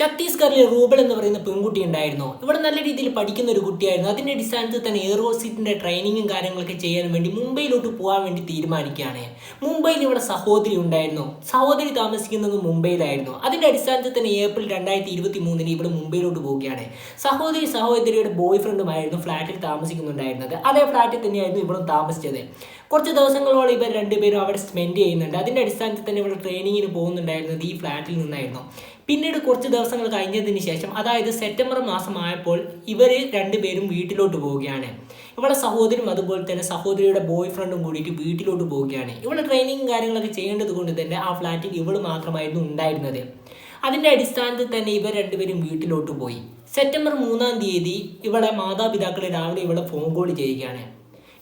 ഛത്തീസ്ഗഡിലെ റൂബൽ എന്ന് പറയുന്ന പെൺകുട്ടി ഉണ്ടായിരുന്നു. ഇവിടെ നല്ല രീതിയിൽ പഠിക്കുന്ന ഒരു കുട്ടിയായിരുന്നു. അതിന്റെ അടിസ്ഥാനത്തിൽ തന്നെ എയറോ സീറ്റിന്റെ ട്രെയിനിങ്ങും കാര്യങ്ങളൊക്കെ ചെയ്യാൻ വേണ്ടി മുംബൈയിലോട്ട് പോകാൻ വേണ്ടി തീരുമാനിക്കുകയാണ്. മുംബൈയിൽ ഇവിടെ സഹോദരി ഉണ്ടായിരുന്നു. സഹോദരി താമസിക്കുന്നത് മുംബൈയിലായിരുന്നു. അതിന്റെ അടിസ്ഥാനത്തിൽ തന്നെ ഏപ്രിൽ രണ്ടായിരത്തി ഇരുപത്തി മൂന്നിന് ഇവിടെ മുംബൈയിലോട്ട് പോവുകയാണ്. സഹോദരി സഹോദരിയുടെ ബോയ് ഫ്രണ്ടുമായിരുന്നു ഫ്ലാറ്റിൽ താമസിക്കുന്നുണ്ടായിരുന്നത്. അതേ ഫ്ലാറ്റിൽ തന്നെയായിരുന്നു ഇവിടെ താമസിച്ചത്. കുറച്ച് ദിവസങ്ങളോളം ഇവർ രണ്ടുപേരും അവിടെ സ്പെൻഡ് ചെയ്യുന്നുണ്ട്. അതിന്റെ അടിസ്ഥാനത്തിൽ തന്നെ ഇവിടെ ട്രെയിനിങ്ങിന് പോകുന്നുണ്ടായിരുന്നത് ഈ ഫ്ലാറ്റിൽ നിന്നായിരുന്നു. പിന്നീട് കുറച്ച് ദിവസങ്ങൾ കഴിഞ്ഞതിന് ശേഷം അതായത് സെപ്റ്റംബർ മാസമായപ്പോൾ ഇവർ രണ്ടുപേരും വീട്ടിലോട്ട് പോവുകയാണ്. ഇവളെ സഹോദരിയും അതുപോലെ തന്നെ സഹോദരിയുടെ ബോയ് ഫ്രണ്ടും കൂടിയിട്ട് വീട്ടിലോട്ട് പോവുകയാണ്. ഇവളെ ട്രെയിനിങ്ങും കാര്യങ്ങളൊക്കെ ചെയ്യേണ്ടത് കൊണ്ട് തന്നെ ആ ഫ്ലാറ്റിൽ ഇവൾ മാത്രമായിരുന്നു ഉണ്ടായിരുന്നത്. അതിന്റെ അടിസ്ഥാനത്തിൽ തന്നെ ഇവർ രണ്ടുപേരും വീട്ടിലോട്ട് പോയി. സെപ്റ്റംബർ മൂന്നാം തീയതി ഇവളെ മാതാപിതാക്കളെ രാവിലെ ഇവളെ ഫോൺ കോൾ ചെയ്യുകയാണ്.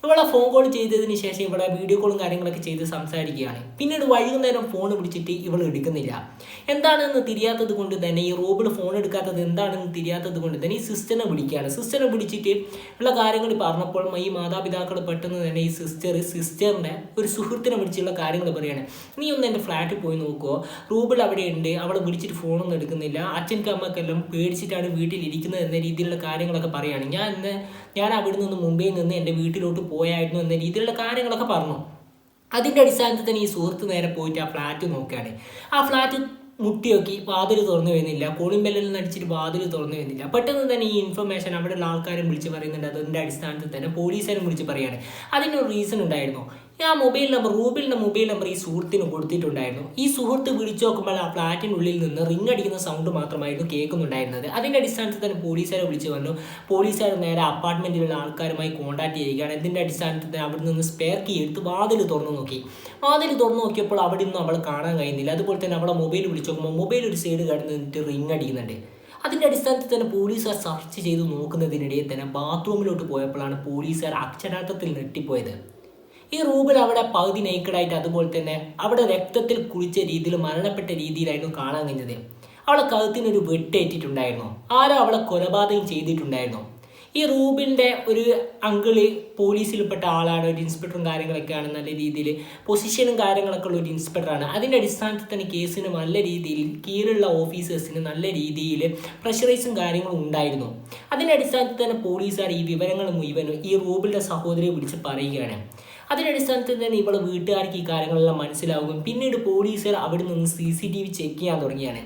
ഇവളെ ഫോൺ കോൾ ചെയ്തതിന് ശേഷം ഇവിടെ വീഡിയോ കോളും കാര്യങ്ങളൊക്കെ ചെയ്ത് സംസാരിക്കുകയാണ്. പിന്നീട് വൈകുന്നേരം ഫോൺ വിളിച്ചിട്ട് ഇവൾ എടുക്കുന്നില്ല. എന്താണെന്ന് തിരിയാത്തത് കൊണ്ട് തന്നെ ഈ റോബിൾ ഫോൺ എടുക്കാത്തത് എന്താണെന്ന് തിരിയാത്തത് കൊണ്ട് തന്നെ ഈ സിസ്റ്ററിനെ വിളിക്കുകയാണ്. സിസ്റ്ററിനെ വിളിച്ചിട്ട് ഉള്ള കാര്യങ്ങൾ പറഞ്ഞപ്പോൾ ഈ മാതാപിതാക്കൾ പെട്ടെന്ന് തന്നെ ഈ സിസ്റ്റർ സിസ്റ്ററിന്റെ ഒരു സുഹൃത്തിനെ വിളിച്ചുള്ള കാര്യങ്ങൾ പറയുകയാണ് നീ ഒന്ന് എന്റെ ഫ്ലാറ്റിൽ പോയി നോക്കുമോ റൂബിൾ അവിടെ ഉണ്ട്. അവളെ വിളിച്ചിട്ട് ഫോണൊന്നും എടുക്കുന്നില്ല. അച്ഛന്റെ അമ്മക്കെല്ലാം പേടിച്ചിട്ടാണ് വീട്ടിലിരിക്കുന്നത് എന്ന രീതിയിലുള്ള കാര്യങ്ങളൊക്കെ പറയുകയാണ് ഞാൻ ഇന്ന് ഞാൻ അവിടെ നിന്ന് മുംബൈയിൽ നിന്ന് എന്റെ വീട്ടിലോട്ട് പോയായിരുന്നു എന്ന രീതിയിലുള്ള കാര്യങ്ങളൊക്കെ പറഞ്ഞു. അതിന്റെ അടിസ്ഥാനത്തിൽ തന്നെ ഈ സുഹൃത്ത് നേരെ പോയിട്ട് ആ ഫ്ലാറ്റ് നോക്കുകയാണ്. ആ ഫ്ലാറ്റ് മുട്ടി നോക്കി വാതിൽ തുറന്നു വരുന്നില്ല. കോളിംഗ് ബെല്ലിൽ നടിച്ചിട്ട് വാതിൽ തുറന്നു വരുന്നില്ല. പെട്ടെന്ന് തന്നെ ഈ ഇൻഫർമേഷൻ അവിടെയുള്ള ആൾക്കാരും വിളിച്ച് പറയുന്നുണ്ട്. അതിന്റെ അടിസ്ഥാനത്തിൽ തന്നെ പോലീസുകാരും വിളിച്ച് പറയുകയാണ് അതിനൊരു റീസൺ ഉണ്ടായിരുന്നു. ആ മൊബൈൽ നമ്പർ റൂബിലിന്റെ മൊബൈൽ നമ്പർ ഈ സുഹൃത്തിന് കൊടുത്തിട്ടുണ്ടായിരുന്നു. ഈ സുഹൃത്ത് വിളിച്ചു നോക്കുമ്പോൾ ആ ഫ്ലാറ്റിനുള്ളിൽ നിന്ന് റിംഗ് അടിക്കുന്ന സൗണ്ട് മാത്രമായിരുന്നു കേൾക്കുന്നുണ്ടായിരുന്നത്. അതിന്റെ അടിസ്ഥാനത്തിൽ തന്നെ പോലീസുകാരെ വിളിച്ചു വന്നു പോലീസുകാർ നേരെ അപ്പാർട്ട്മെന്റിലുള്ള ആൾക്കാരുമായി കോൺടാക്ട് ചെയ്യുകയാണ്. ഇതിന്റെ അടിസ്ഥാനത്തിൽ തന്നെ അവിടെ നിന്ന് സ്പെയർ കീ എടുത്ത് വാതിൽ തുറന്നു നോക്കി. വാതിൽ തുറന്നു നോക്കിയപ്പോൾ അവിടെ നിന്നും അവളെ കാണാൻ കഴിയുന്നില്ല അതുപോലെ തന്നെ അവളെ മൊബൈൽ വിളിച്ചു നോക്കുമ്പോൾ മൊബൈൽ ഒരു സൈഡ് കടന്ന് നിന്നിട്ട് റിംഗ് അടിക്കുന്നുണ്ട്. അതിന്റെ അടിസ്ഥാനത്തിൽ തന്നെ പോലീസുകാർ സെർച്ച് ചെയ്ത് നോക്കുന്നതിനിടയിൽ തന്നെ ബാത്റൂമിലോട്ട് പോയപ്പോഴാണ് പോലീസുകാർ അക്ഷരാർത്ഥത്തിൽ ഞെട്ടിപ്പോയത്. ഈ റൂബിൽ അവിടെ പകുതി നേക്കഡായിട്ട് അതുപോലെ തന്നെ അവിടെ രക്തത്തിൽ കുളിച്ച രീതിയിൽ മരണപ്പെട്ട രീതിയിലായിരുന്നു കാണാൻ കഴിഞ്ഞത്. അവളെ കഴുത്തിനൊരു വെട്ടേറ്റിട്ടുണ്ടായിരുന്നു ആരോ അവളെ കൊലപാതകം ചെയ്തിട്ടുണ്ടായിരുന്നു. ഈ റൂബിന്റെ ഒരു അങ്കിൾ പോലീസിൽപ്പെട്ട ആളാണ് ഒരു ഇൻസ്പെക്ടറും കാര്യങ്ങളൊക്കെയാണ് നല്ല രീതിയിൽ പൊസിഷനും കാര്യങ്ങളൊക്കെ ഉള്ള ഒരു ഇൻസ്പെക്ടറാണ് അതിന്റെ അടിസ്ഥാനത്തിൽ തന്നെ കേസിന് നല്ല രീതിയിൽ കീഴിലുള്ള ഓഫീസേഴ്സിന് നല്ല രീതിയിൽ പ്രഷറൈസും കാര്യങ്ങളും ഉണ്ടായിരുന്നു. അതിന്റെ അടിസ്ഥാനത്തിൽ തന്നെ പോലീസുകാർ ഈ വിവരങ്ങൾ മുഴുവനും ഈ റൂബിന്റെ സഹോദരിയെ വിളിച്ച് പറയുകയാണ്. അതിന്റെ അടിസ്ഥാനത്തിൽ തന്നെ ഇവളെ വീട്ടുകാർക്ക് ഈ കാര്യങ്ങളെല്ലാം മനസ്സിലാവുകയും പിന്നീട് പോലീസുകാർ അവിടെ നിന്ന് C C T V check ചെയ്യാൻ തുടങ്ങിയാണ്.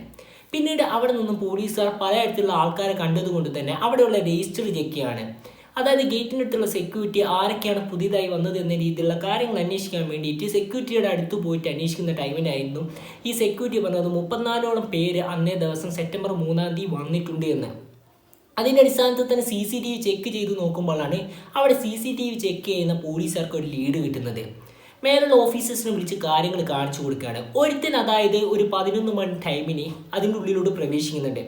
പിന്നീട് അവിടെ നിന്നും പോലീസുകാർ പലതരത്തിലുള്ള ആൾക്കാരെ കണ്ടതുകൊണ്ട് തന്നെ അവിടെയുള്ള രജിസ്റ്റർ ചെക്ക് ചെയ്യാണ്. അതായത് ഗേറ്റിനടുത്തുള്ള സെക്യൂരിറ്റി ആരൊക്കെയാണ് പുതിയതായി വന്നത് എന്ന രീതിയിലുള്ള കാര്യങ്ങൾ അന്വേഷിക്കാൻ വേണ്ടിയിട്ട് സെക്യൂരിറ്റിയുടെ അടുത്ത് പോയിട്ട് അന്വേഷിക്കുന്ന ടൈമിലായിരുന്നു ഈ സെക്യൂരിറ്റി പറഞ്ഞത് മുപ്പത്തിനാലോളം പേര് അന്നേ ദിവസം സെപ്റ്റംബർ മൂന്നാം തീയതി വന്നിട്ടുണ്ട് എന്ന്. അതിന്റെ അടിസ്ഥാനത്തിൽ തന്നെ C C T V check ചെയ്ത് നോക്കുമ്പോഴാണ് അവിടെ C C T V check ചെയ്യുന്ന പോലീസുകാർക്ക് ഒരു ലീഡ് കിട്ടുന്നത്. മേലുള്ള ഓഫീസേഴ്സിനെ വിളിച്ച് കാര്യങ്ങൾ കാണിച്ചു കൊടുക്കുകയാണ്. ഒരുത്തൻ അതായത് ഒരു പതിനൊന്ന് മണി ടൈമിന് അതിന്റെ ഉള്ളിലോട്ട് പ്രവേശിക്കുന്നുണ്ട്.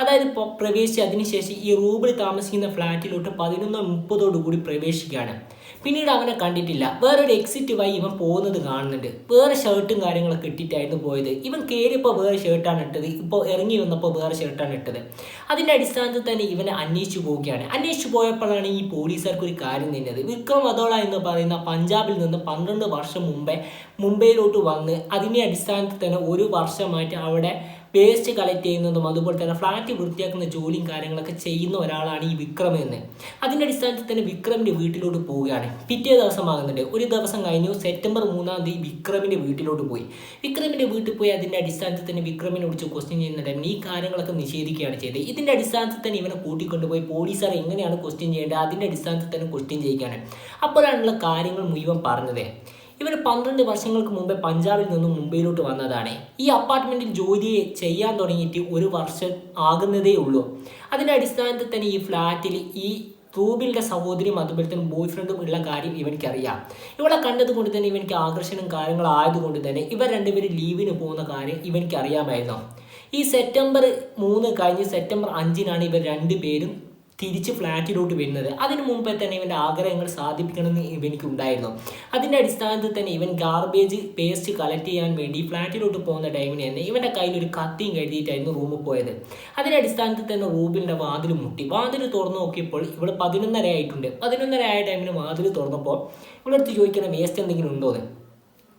അതായത് പ്രവേശിച്ച് അതിനുശേഷം ഈ റൂബിൽ താമസിക്കുന്ന ഫ്ലാറ്റിലോട്ട് പതിനൊന്ന് മുപ്പതോടു കൂടി പ്രവേശിക്കുകയാണ്. പിന്നീട് അവനെ കണ്ടിട്ടില്ല. വേറൊരു എക്സിറ്റ് വഴി ഇവൻ പോകുന്നത് കാണുന്നുണ്ട്. വേറെ ഷർട്ടും കാര്യങ്ങളൊക്കെ ഇട്ടിട്ടായിരുന്നു പോയത്. ഇവൻ കയറിയപ്പോൾ വേറെ ഷർട്ടാണ് ഇട്ടത്. ഇപ്പോൾ ഇറങ്ങി വന്നപ്പോൾ വേറെ ഷർട്ടാണ് ഇട്ടത്. അതിന്റെ അടിസ്ഥാനത്തിൽ തന്നെ ഇവനെ അന്വേഷിച്ചു പോവുകയാണ്. അന്വേഷിച്ചു പോയപ്പോഴാണ് ഈ പോലീസുകാർക്ക് ഒരു കാര്യം നിന്നത്. വിക്രം അതോള എന്ന് പറയുന്ന പഞ്ചാബിൽ നിന്ന് പന്ത്രണ്ട് വർഷം മുമ്പേ മുംബൈയിലോട്ട് വന്ന് അതിന്റെ അടിസ്ഥാനത്തിൽ തന്നെ ഒരു വർഷമായിട്ട് അവിടെ വേസ്റ്റ് കളക്ട് ചെയ്യുന്നതും അതുപോലെ തന്നെ ഫ്ലാറ്റ് വൃത്തിയാക്കുന്ന ജോലിയും കാര്യങ്ങളൊക്കെ ചെയ്യുന്ന ഒരാളാണ് ഈ വിക്രം എന്ന്. അതിന്റെ അടിസ്ഥാനത്തിൽ തന്നെ വിക്രമിന്റെ വീട്ടിലോട്ട് പോവുകയാണ്. പിറ്റേ ദിവസം ആകുന്നുണ്ട്. ഒരു ദിവസം കഴിഞ്ഞു. സെപ്റ്റംബർ മൂന്നാം തീയതി വിക്രമിന്റെ വീട്ടിലോട്ട് പോയി. വിക്രമിന്റെ വീട്ടിൽ പോയി അതിന്റെ അടിസ്ഥാനത്തിൽ തന്നെ വിക്രമിനെ വിളിച്ച് ക്വസ്റ്റ്യൻ ചെയ്യുന്നുണ്ട് ഈ കാര്യങ്ങളൊക്കെ നിഷേധിക്കുകയാണ് ചെയ്തത്. ഇതിന്റെ അടിസ്ഥാനത്തിൽ തന്നെ ഇവനെ കൂട്ടിക്കൊണ്ടുപോയി പോലീസുകാർ എങ്ങനെയാണ് ക്വസ്റ്റ്യൻ ചെയ്യേണ്ടത്? അതിന്റെ അടിസ്ഥാനത്തിൽ തന്നെ ക്വസ്റ്റ്യൻ ചെയ്യുകയാണ്. അപ്പോഴാണുള്ള കാര്യങ്ങൾ മുഴുവൻ പറഞ്ഞത്. ഇവർ പന്ത്രണ്ട് വർഷങ്ങൾക്ക് മുമ്പേ പഞ്ചാബിൽ നിന്നും മുംബൈയിലോട്ട് വന്നതാണ്. ഈ അപ്പാർട്ട്മെന്റിൽ ജോലി ചെയ്യാൻ തുടങ്ങിയിട്ട് ഒരു വർഷം ആകുന്നതേ ഉള്ളൂ. അതിന്റെ അടിസ്ഥാനത്തിൽ തന്നെ ഈ ഫ്ലാറ്റിൽ ഈ റൂബിലിന്റെ സഹോദരിയും അതുപോലെ തന്നെ ബോയ് ഫ്രണ്ടും ഉള്ള കാര്യം ഇവനിക്കറിയാം. ഇവളെ കണ്ടത് കൊണ്ട് തന്നെ ഇവനിക്ക് ആകർഷണം കാര്യങ്ങളായതുകൊണ്ട് തന്നെ ഇവർ രണ്ടുപേരും ലീവിന് പോകുന്ന കാര്യം ഇവനിക്ക് അറിയാമായിരുന്നു ഈ സെപ്റ്റംബർ മൂന്ന് കഴിഞ്ഞ് സെപ്റ്റംബർ അഞ്ചിനാണ് ഇവർ രണ്ടുപേരും തിരിച്ച് ഫ്ലാറ്റിലോട്ട് വരുന്നത്. അതിന് മുമ്പേ തന്നെ ഇവന്റെ ആഗ്രഹങ്ങൾ സാധിപ്പിക്കണമെന്ന് ഇവനിക്ക് ഉണ്ടായിരുന്നു അതിന്റെ അടിസ്ഥാനത്തിൽ തന്നെ ഇവൻ ഗാർബേജ് പേസ്റ്റ് കളക്ട് ചെയ്യാൻ വേണ്ടി ഫ്ലാറ്റിലോട്ട് പോകുന്ന ടൈമിന് തന്നെ ഇവന്റെ കയ്യിൽ ഒരു കത്തിയും കരുതിയിട്ടായിരുന്നു റൂമിൽ പോയത്. അതിന്റെ അടിസ്ഥാനത്തിൽ തന്നെ റൂബിന്റെ വാതിൽ മുട്ടി. വാതിൽ തുറന്നു നോക്കിയപ്പോൾ ഇവിടെ പതിനൊന്നര ആയിട്ടുണ്ട്. പതിനൊന്നര ആയ ടൈമിന് വാതിൽ തുറന്നപ്പോൾ ഇവിടെ അടുത്ത് ചോദിക്കുന്ന വേസ്റ്റ് എന്തെങ്കിലും ഉണ്ടോ എന്ന്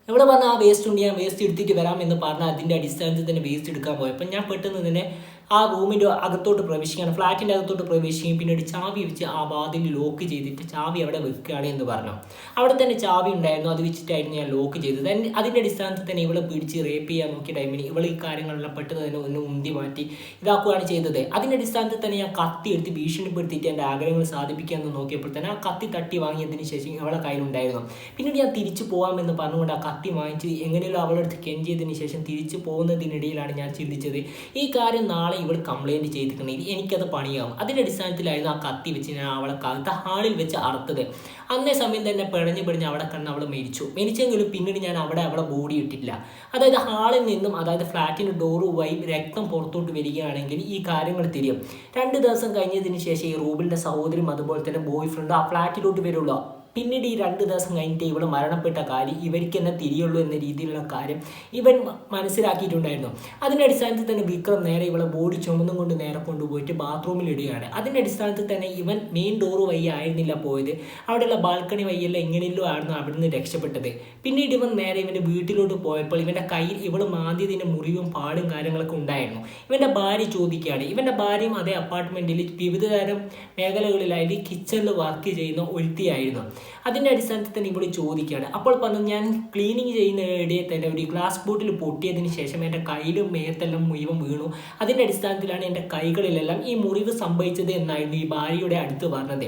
ഇവിടെ പറഞ്ഞാൽ ആ വേസ്റ്റ് ഉണ്ട്. ഞാൻ വേസ്റ്റ് എടുത്തിട്ട് വരാം എന്ന് പറഞ്ഞാൽ അതിന്റെ അടിസ്ഥാനത്തിൽ തന്നെ വേസ്റ്റ് എടുക്കാൻ പോയപ്പോൾ ഞാൻ പെട്ടെന്ന് തന്നെ ആ റൂമിന്റെ അകത്തോട്ട് പ്രവേശിക്കുകയാണ്. ഫ്ലാറ്റിന്റെ അകത്തോട്ട് പ്രവേശിക്കുകയും പിന്നീട് ചാവി വെച്ച് ആ വാതിൽ ലോക്ക് ചെയ്തിട്ട് ചാവി അവിടെ വെക്കുകയാണ് എന്ന് പറഞ്ഞു. അവിടെ തന്നെ ചാവി ഉണ്ടായിരുന്നു. അത് വെച്ചിട്ടായിരുന്നു ഞാൻ ലോക്ക് ചെയ്തത്. അതിന്റെ അടിസ്ഥാനത്തിൽ തന്നെ ഇവളെ പിടിച്ച് റേപ്പ് ചെയ്യാൻ നോക്കിയ ടൈമിന് ഇവൾ ഈ കാര്യങ്ങളെല്ലാം പെട്ടെന്ന് തന്നെ ഒന്ന് ഉന്തി മാറ്റി ഇതാക്കുകയാണ് ചെയ്തത്. അതിന്റെ അടിസ്ഥാനത്തിൽ തന്നെ ഞാൻ കത്തി എടുത്ത് ഭീഷണിപ്പെടുത്തിയിട്ട് എന്റെ ആഗ്രഹങ്ങൾ സാധിപ്പിക്കാമെന്ന് നോക്കിയപ്പോൾ തന്നെ ആ കത്തി തട്ടി വാങ്ങിയതിന് ശേഷം അവളെ കയ്യിലുണ്ടായിരുന്നു. പിന്നീട് ഞാൻ തിരിച്ചു പോകാമെന്ന് പറഞ്ഞുകൊണ്ട് ആ കത്തി വാങ്ങിച്ച് എങ്ങനെയല്ലോ അവളെടുത്ത് കെഞ്ചിയതിന് ശേഷം തിരിച്ചു പോകുന്നതിനിടയിലാണ് ഞാൻ ചിന്തിച്ചത്. ഈ കാര്യം നാളെ ഇവൾ കംപ്ലൈന്റ് ചെയ്തിട്ടുണ്ടെങ്കിൽ എനിക്കത് പണിയാവും. അതിന്റെ അടിസ്ഥാനത്തിലായിരുന്നു ആ കത്തി വെച്ച് ഞാൻ അവളെ കഴുത്ത ഹാളിൽ വെച്ച് അറുത്തത്. അന്നേ സമയം തന്നെ പിഴഞ്ഞ് പിഴഞ്ഞ് അവിടെ കണ്ണ് അവൾ മരിച്ചു. മരിച്ചെങ്കിലും പിന്നീട് ഞാൻ അവിടെ അവളെ ബോഡി ഇട്ടില്ല അതായത് ഹാളിൽ നിന്നും അതായത് ഫ്ലാറ്റിന്റെ ഡോറ് വഴി രക്തം പുറത്തോട്ട് വരികയാണെങ്കിൽ ഈ കാര്യങ്ങൾ തിരിയും. രണ്ട് ദിവസം കഴിഞ്ഞതിന് ശേഷം ഈ റൂബിന്റെ സഹോദരിയും അതുപോലെ തന്നെ ബോയ് ഫ്രണ്ടും ആ ഫ്ലാറ്റിലോട്ട് വരുള്ളൂ. പിന്നീട് ഈ രണ്ട് ദിവസം കഴിഞ്ഞിട്ട് ഇവൾ മരണപ്പെട്ട കാര്യം ഇവർക്ക് തന്നെ തിരിയുള്ളൂ എന്ന രീതിയിലുള്ള കാര്യം ഇവൻ മനസ്സിലാക്കിയിട്ടുണ്ടായിരുന്നു. അതിന്റെ അടിസ്ഥാനത്തിൽ തന്നെ വിക്രം നേരെ ഇവളെ ബോഡി ചുമന്നും കൊണ്ട് നേരെ കൊണ്ടുപോയിട്ട് ബാത്റൂമിൽ ഇടുകയാണ്. അതിന്റെ അടിസ്ഥാനത്തിൽ തന്നെ ഇവൻ മെയിൻ ഡോറ് വഴി ആയിരുന്നില്ല പോയത്. അവിടെയുള്ള ബാൽക്കണി വഴിയെല്ലാം എങ്ങനെയല്ലോ ആയിരുന്നു അവിടെ നിന്ന് രക്ഷപ്പെട്ടത്. പിന്നീട് ഇവൻ നേരെ ഇവന്റെ വീട്ടിലോട്ട് പോയപ്പോൾ ഇവന്റെ കയ്യിൽ ഇവൾ മാന്തിയതിന്റെ മുറിവും പാടും കാര്യങ്ങളൊക്കെ ഉണ്ടായിരുന്നു. ഇവന്റെ ഭാര്യ ചോദിക്കുകയാണ്. ഇവന്റെ ഭാര്യയും അതേ അപ്പാർട്ട്മെന്റിൽ വിവിധ തരം മേഖലകളിലായിട്ട് കിച്ചണിൽ വർക്ക് ചെയ്യുന്ന ഒരുത്തിയായിരുന്നു. അതിന്റെ അടിസ്ഥാനത്തിൽ തന്നെ ഇവിടെ ചോദിക്കുകയാണ്. അപ്പോൾ പറഞ്ഞു ഞാൻ ക്ലീനിങ് ചെയ്യുന്ന ഇടയെ തന്നെ ഒരു ഗ്ലാസ് ബോട്ടിൽ പൊട്ടിയതിന് ശേഷം എന്റെ കൈയിലും മേത്തെല്ലാം മുഴുവൻ വീണു. അതിന്റെ അടിസ്ഥാനത്തിലാണ് എന്റെ കൈകളിലെല്ലാം ഈ മുറിവ് സംഭവിച്ചത് എന്നായിരുന്നു ഈ ഭാര്യയുടെ അടുത്ത് പറഞ്ഞത്.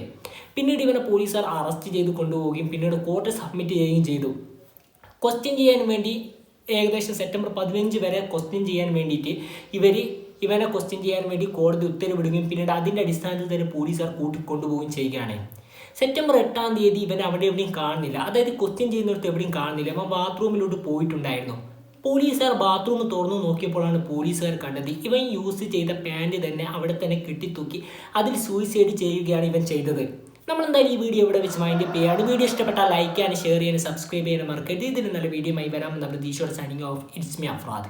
പിന്നീട് ഇവനെ പോലീസുകാർ അറസ്റ്റ് ചെയ്ത് കൊണ്ടുപോവുകയും പിന്നീട് കോർട്ട് സബ്മിറ്റ് ചെയ്യുകയും ചെയ്തു. ക്വസ്റ്റ്യൻ ചെയ്യാൻ വേണ്ടി ഏകദേശം സെപ്റ്റംബർ പതിനഞ്ച് വരെ ക്വസ്റ്റ്യൻ ചെയ്യാൻ വേണ്ടിയിട്ട് ഇവർ ഇവനെ ക്വസ്റ്റ്യൻ ചെയ്യാൻ വേണ്ടി കോടതി ഉത്തരവിടുകയും പിന്നീട് അതിന്റെ അടിസ്ഥാനത്തിൽ തന്നെ പോലീസുകാർ കൂട്ടിക്കൊണ്ടുപോവുകയും ചെയ്യുകയാണ്. സെപ്റ്റംബർ എട്ടാം തീയതി ഇവൻ അവിടെ എവിടെയും കാണുന്നില്ല. അതായത് ക്വസ്റ്റ്യൻ ചെയ്യുന്നിടത്ത് എവിടെയും കാണുന്നില്ല. അവൻ ബാത്റൂമിലോട്ട് പോയിട്ടുണ്ടായിരുന്നു. പോലീസുകാർ ബാത്റൂം തുറന്നു നോക്കിയപ്പോഴാണ് പോലീസുകാർ കണ്ടത് ഇവൻ യൂസ് ചെയ്ത പാന്റ് തന്നെ അവിടെ തന്നെ കെട്ടിത്തൂക്കി അതിൽ സൂയിസൈഡ് ചെയ്യുകയാണ് ഇവൻ ചെയ്തത്. നമ്മൾ എന്തായാലും ഈ വീഡിയോ ഇവിടെ വെച്ച് മൈൻഡ് ചെയ്യാണ് വീഡിയോ ഇഷ്ടപ്പെട്ടാൽ ലൈക്ക് ചെയ്യാനും ഷെയർ ചെയ്യാനും സബ്സ്ക്രൈബ് ചെയ്യാനും മറക്കരുത്. ഇതിന് നല്ല വീഡിയോ ആയി വരാം. നമ്മുടെ ദീശോടെ signing off it's me Afrad